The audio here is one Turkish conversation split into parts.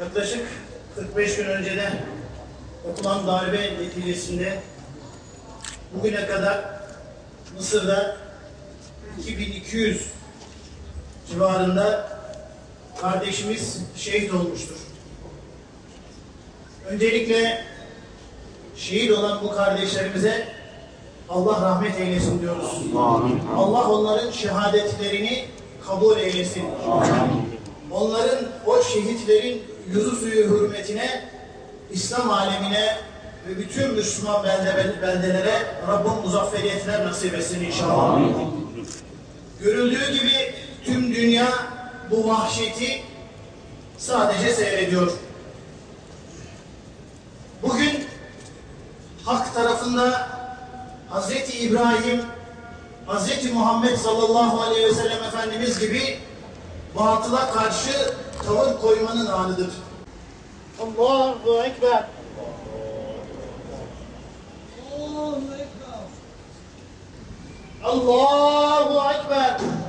Yaklaşık 45 gün önceden yapılan darbe neticesinde bugüne kadar Mısır'da 2200 civarında kardeşimiz şehit olmuştur. Öncelikle şehit olan bu kardeşlerimize Allah rahmet eylesin diyoruz. Allah onların şehadetlerini kabul eylesin. Onların o şehitlerin yüzü suyu hürmetine, İslam alemine ve bütün Müslüman belde, beldelere Rabbim muzafferiyetler nasip etsin inşallah. Görüldüğü gibi tüm dünya bu vahşeti sadece seyrediyor. Bugün hak tarafında Hazreti İbrahim, Hazreti Muhammed sallallahu aleyhi ve sellem Efendimiz gibi batıla karşı tavır koymanın anıdır. Allahu Ekber. Allahu Ekber. Seyyid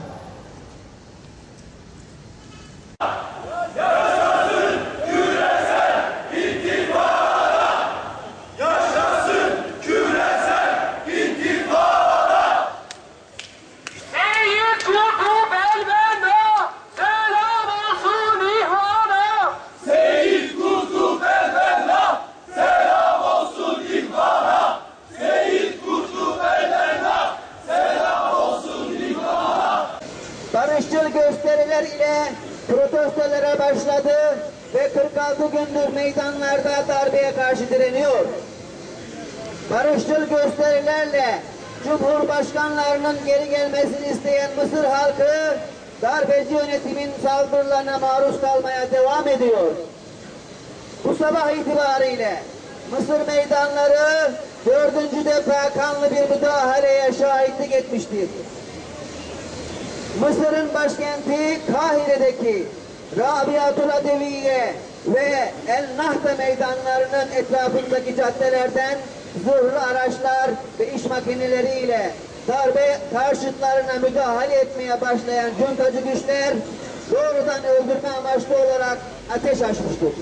gösteriler ile protestolara başladı ve 46 gündür meydanlarda darbeye karşı direniyor. Barışçıl gösterilerle Cumhurbaşkanlarının geri gelmesini isteyen Mısır halkı darbeci yönetimin saldırılarına maruz kalmaya devam ediyor. Bu sabah itibariyle Mısır meydanları dördüncü defa kanlı bir müdahaleye şahitlik etmiştir. Mısır'ın başkenti Kahire'deki Rabiatul Adeviye ve El Nahda meydanlarının etrafındaki caddelerden zırhlı araçlar ve iş makineleriyle darbe karşıtlarına müdahale etmeye başlayan cuntacı güçler doğrudan öldürme amaçlı olarak ateş açmıştır.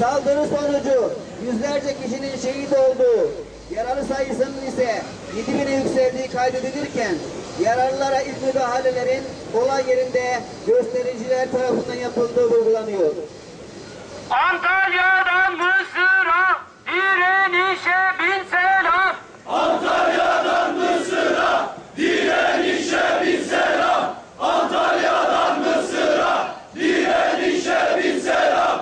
Saldırı sonucu yüzlerce kişinin şehit olduğu, yaralı sayısının ise 7000'e yükseldiği kaydedilirken yaralılara ilk müdahalelerin olay yerinde göstericiler tarafından yapıldığı vurgulanıyor. Antalya